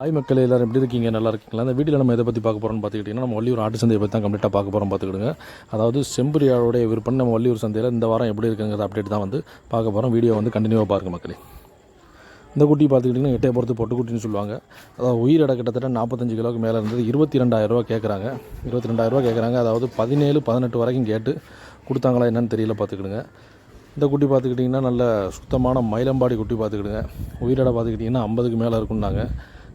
Hi மக்கள் எல்லாரும் எப்படி இருக்கீங்க? நல்லா இருக்கீங்களா? அந்த வீட்டில் நம்ம எதை பற்றி பார்க்க போகிறோம்னு பார்த்துக்கிட்டிங்கன்னா நம்ம வள்ளியூர் ஆட்டு சந்தையை பற்றி தான் கம்ப்ளீட்டாக பார்க்க போகிறோம் பார்த்துக்கிடுங்க. அதாவது செம்பரியாளோட விற்பனை நம்ம வள்ளியூர் சந்தையில் இந்த வாரம் எப்படி இருக்குங்கிற அப்டேட் தான் வந்து பார்க்க போகிறோம் வீடியோ வந்து கண்டினியூவாக பாருங்க மக்களே. இந்த குட்டி பார்த்துக்கிட்டிங்கன்னா எட்டை பொறுத்து பொட்டுக்குட்டின்னு சொல்லுவாங்க. அதாவது உயிர் கிட்டத்தட்ட நாற்பத்தஞ்சு கிலோவுக்கு மேலே இருந்தது. இருபத்தி ரெண்டாயிரரூவா கேட்குறாங்க இருபத்தி ரெண்டாயிரரூவா கேட்குறாங்க அதாவது பதினேழு பதினெட்டு வரைக்கும் கேட்டு கொடுத்தாங்களா என்னன்னு தெரியல பார்த்துக்கிடுங்க. இந்த குட்டி பார்த்துக்கிட்டிங்கன்னா நல்ல சுத்தமான மயிலம்பாடி குட்டி பார்த்துக்கிடுங்க. உயிரிட பார்த்துக்கிட்டிங்கன்னா ஐம்பதுக்கு மேலே இருக்குன்னாங்க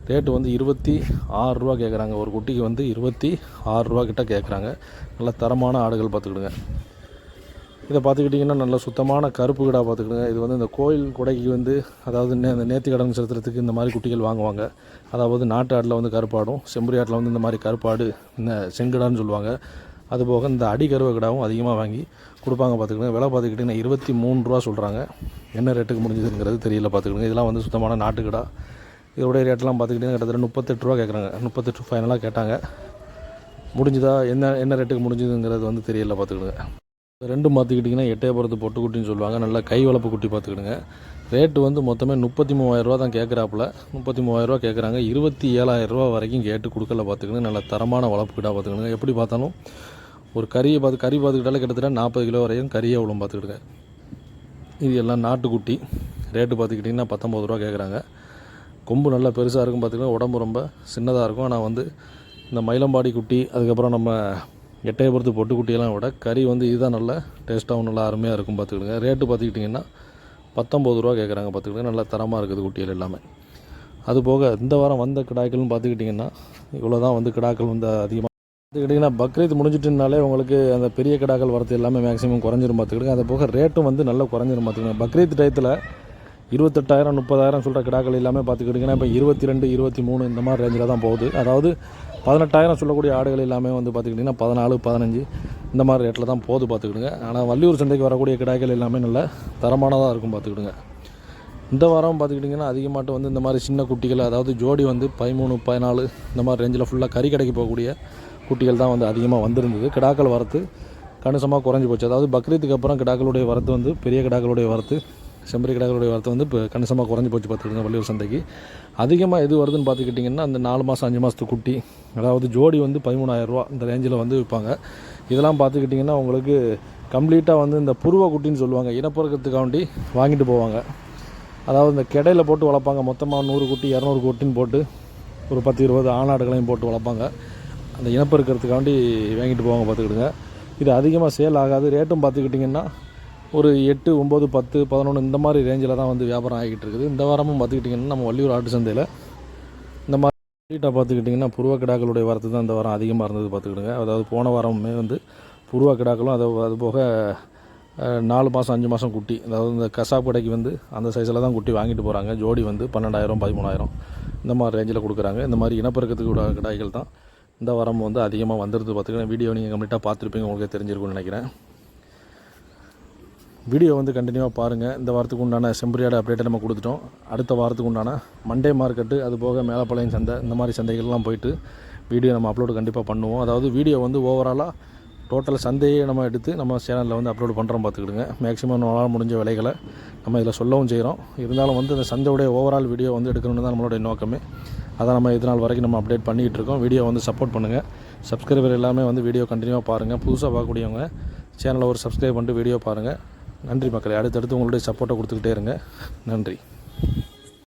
ரேட்டு வந்து இருபத்தி ஆறுரூவா கேட்குறாங்க ஒரு குட்டிக்கு வந்து இருபத்தி ஆறுரூவா கிட்ட கேட்குறாங்க நல்ல தரமான ஆடுகள் பார்த்துக்கிடுங்க. இதை பார்த்துக்கிட்டிங்கன்னா நல்ல சுத்தமான கருப்பு கிடா பார்த்துக்கிடுங்க. இது வந்து இந்த கோயில் குடைக்கு வந்து அதாவது நே இந்த நேர்த்தி கடன் செலுத்துறதுக்கு இந்த மாதிரி குட்டிகள் வாங்குவாங்க. அதாவது நாட்டு ஆட்டில் வந்து கருப்பாடும் செம்பரி ஆட்டில் வந்து இந்த மாதிரி கருப்பாடு இந்த செங்கடான்னு சொல்லுவாங்க. அதுபோக இந்த அடி கருவை கிடாவும் அதிகமாக வாங்கி கொடுப்பாங்க பார்த்துக்கிடுங்க. விலை பார்த்துக்கிட்டிங்கன்னா இருபத்தி மூணு ரூபா சொல்கிறாங்க என்ன ரேட்டுக்கு முடிஞ்சதுங்கிறது தெரியல பார்த்துக்கிடுங்க. இதெல்லாம் வந்து சுத்தமான நாட்டுக்கிடா இதோட இதோடைய ரேட்லாம் பார்த்துக்கிட்டிங்கன்னா கிட்டத்தட்ட முப்பத்தெட்டு ரூபா கேட்குறாங்க. முப்பத்தெட்டு ஃபைனலாக கேட்டாங்க. முடிஞ்சுதா? என்ன என்ன ரேட்டுக்கு முடிஞ்சதுங்கிறது வந்து தெரியல பார்த்துக்கிடுங்க. ரெண்டும் பார்த்துக்கிட்டிங்கன்னா எட்டயபுரத்து பொட்டுக்குட்டின்னு சொல்லுவாங்க. நல்லா கை வளர்ப்பு குட்டி பார்த்துக்கிடுங்க. ரேட்டு வந்து மொத்தமே முப்பத்தி மூவாயிரரூவா தான் கேட்குறாப்புல. முப்பத்தி மூவாயிரரூவா கேட்குறாங்க. இருபத்தி ஏழாயிரரூவா வரைக்கும் கேட்டு கொடுக்கல பார்த்துக்கிடுங்க. நல்ல தரமான வளர்ப்பு கிட்டா பார்த்துக்கிடுங்க. எப்படி பார்த்தாலும் ஒரு கறியை பார்த்து கறி பார்த்துக்கிட்டாலே கிட்டத்தட்ட நாற்பது கிலோ வரையும் கறியை அவ்வளோ பார்த்துக்கிடுங்க. இது எல்லாம் நாட்டுக்குட்டி. ரேட்டு பார்த்துக்கிட்டிங்கன்னா பத்தொம்பது ரூபா கேட்குறாங்க. கொம்பு நல்லா பெருசாக இருக்கும் பார்த்திங்கன்னா உடம்பு ரொம்ப சின்னதாக இருக்கும். ஆனால் வந்து இந்த மயிலம்பாடி குட்டி அதுக்கப்புறம் நம்ம எட்டயபுரத்து பொட்டு குட்டியெல்லாம் விட கறி வந்து இதுதான் நல்ல டேஸ்ட்டாகவும் நல்லா அருமையாக இருக்கும் பார்த்துக்கிடுங்க ரேட்டு பார்த்துக்கிட்டிங்கன்னா பத்தொம்பது ரூபா கேட்குறாங்க பார்த்துக்கிடுங்க நல்லா தரமாக இருக்குது குட்டிகள் எல்லாமே. அது போக இந்த வாரம் வந்த கிடாக்கள்னு பார்த்துக்கிட்டிங்கன்னா இவ்வளோ தான் வந்து கிடாக்கள் வந்து அதிகமாக பார்த்துக்கிட்டிங்கன்னா பக்ரீத் முடிஞ்சிட்டுனாலே உங்களுக்கு அந்த பெரிய கிடாக்கள் வரது எல்லாமே மேக்ஸிமம் குறைஞ்சிரும் பார்த்துக்கிடுங்க அது போக ரேட்டும் வந்து நல்லா குறைஞ்சிரும் பார்த்துக்கிடுங்க பக்ரீத் டயத்தில் இருபத்தெட்டாயிரம் முப்பதாயிரம் சொல்கிற கிடாக்கள் எல்லாமே பார்த்துக்கிட்டிங்கன்னா இப்போ இருபத்தி ரெண்டு இருபத்தி மூணு இந்த மாதிரி ரேஞ்சில் தான் போகுது. அதாவது பதினெட்டாயிரம் சொல்லக்கூடிய ஆடுகள் எல்லாமே வந்து பார்த்துக்கிட்டிங்கன்னா பதினாலு பதினஞ்சு இந்த மாதிரி ரேட்டில் தான் போகுது பார்த்துக்கிடுங்க. ஆனால் வள்ளியூர் சந்தைக்கு வரக்கூடிய கிடாய்கள் எல்லாமே நல்ல தரமானதாக இருக்கும் பார்த்துக்கிடுங்க. இந்த வாரம் பார்த்துக்கிட்டிங்கன்னா அதிகமாட்டு வந்து இந்த மாதிரி சின்ன குட்டிகள் அதாவது ஜோடி வந்து பதிமூணு பதினாலு இந்த மாதிரி ரேஞ்சில் ஃபுல்லாக கறி கடைக்கு போகக்கூடிய குட்டிகள் தான் வந்து அதிகமாக வந்திருந்தது. கிடாக்கள் வரத்து கணிசமாக குறைஞ்சி போச்சு. அதாவது பக்ரீத்துக்கு அப்புறம் கிடாக்களுடைய வரத்து வந்து பெரிய கிடாக்களுடைய வரத்து செம்பரி கிடாக்களுடைய வரத்து வந்து இப்போ கணிசமாக குறைஞ்சி போச்சு பார்த்துக்கிங்க வள்ளியூர் சந்தைக்கு. அதிகமாக எது வருதுன்னு பார்த்துக்கிட்டிங்கன்னா அந்த நாலு மாதம் அஞ்சு மாதத்து குட்டி அதாவது ஜோடி வந்து பதிமூணாயிரரூவா இந்த ரேஞ்சில் வந்து விற்பாங்க. இதெல்லாம் பார்த்துக்கிட்டிங்கன்னா உங்களுக்கு கம்ப்ளீட்டாக வந்து இந்த புருவ குட்டின்னு சொல்லுவாங்க. இனப்பெருக்கத்துக்காண்டி வாங்கிட்டு போவாங்க. அதாவது இந்த கிடையில போட்டு வளர்ப்பாங்க. மொத்தமாக நூறு குட்டி இரநூறு குட்டின்னு போட்டு ஒரு பத்து இருபது ஆணாடுகளையும் போட்டு வளர்ப்பாங்க. அந்த இனப்பெருக்கிறதுக்காண்டி வாங்கிட்டு போவாங்க பார்த்துக்கிடுங்க. இது அதிகமாக சேல் ஆகாது. ரேட்டும் பார்த்துக்கிட்டிங்கன்னா ஒரு எட்டு ஒம்பது பத்து பதினொன்று இந்த மாதிரி ரேஞ்சில் தான் வந்து வியாபாரம் ஆகிட்டு இருக்குது. இந்த வாரமும் பார்த்துக்கிட்டிங்கன்னா நம்ம வள்ளியூர் ஆட்டு சந்தையில் இந்த மாதிரி கம்ப்ளீட்டாக பார்த்துக்கிட்டிங்கன்னா புருவ கிடாக்களுடைய வரத்து தான் இந்த வாரம் அதிகமாக இருந்தது பார்த்துக்கிடுங்க. அதாவது போன வாரமுமே வந்து புருவ கிடாக்களும் அது அது போக நாலு மாதம் அஞ்சு மாதம் குட்டி. அதாவது இந்த கசாப் கடைக்கு வந்து அந்த சைஸில் தான் குட்டி வாங்கிட்டு போகிறாங்க ஜோடி வந்து பன்னெண்டாயிரம் பதிமூணாயிரம் இந்த மாதிரி ரேஞ்சில் கொடுக்குறாங்க. இந்த மாதிரி இனப்பெருக்கத்துக்கு உள்ள கிடாய்கள் தான் இந்த வாரம் வந்து அதிகமாக வந்துருது பார்த்துக்கிட்டேன் வீடியோ நீங்கள் கம்ப்ளீட்டாக பார்த்துருப்பீங்க உங்களுக்கு தெரிஞ்சிருக்கும்னு நினைக்கிறேன். வீடியோ வந்து கண்டினியூவாக பாருங்கள் இந்த வாரத்துக்கு உண்டான செம்பரியாடு அப்டேட்டை நம்ம கொடுத்துட்டோம். அடுத்த வாரத்துக்கு உண்டான மண்டே மார்க்கெட்டு அது போக மேலப்பாளையம் சந்தை இந்த மாதிரி சந்தைகள்லாம் போயிட்டு வீடியோ நம்ம அப்லோடு கண்டிப்பாக பண்ணுவோம். அதாவது வீடியோ வந்து ஓவராலாக டோட்டல் சந்தையே நம்ம எடுத்து நம்ம சேனலில் வந்து அப்லோட் பண்ணுறோம் பார்த்துக்கிடுங்க. மேக்ஸிமம் நம்மளால் முடிஞ்ச விலைகளை நம்ம இதில் சொல்லவும் செய்கிறோம் இருந்தாலும் வந்து இந்த சந்தையுடைய ஓவரால் வீடியோ வந்து எடுக்கணும்னு தான் நம்மளுடைய நோக்கமே. அதை நம்ம இது நாள் வரைக்கும் நம்ம அப்டேட் பண்ணிகிட்டு இருக்கோம். வீடியோ வந்து சப்போர்ட் பண்ணுங்கள் சப்ஸ்கிரைபர் எல்லாமே வந்து வீடியோ கண்டினியூவாக பாருங்கள் புதுசாக பார்க்கக்கூடியவங்க சேனலை ஒரு சப்ஸ்கிரைப் பண்ணிட்டு வீடியோ பாருங்கள் நன்றி மக்களே. அடுத்தடுத்து உங்களுடைய சப்போர்ட்டை கொடுத்துக்கிட்டே இருங்க. நன்றி.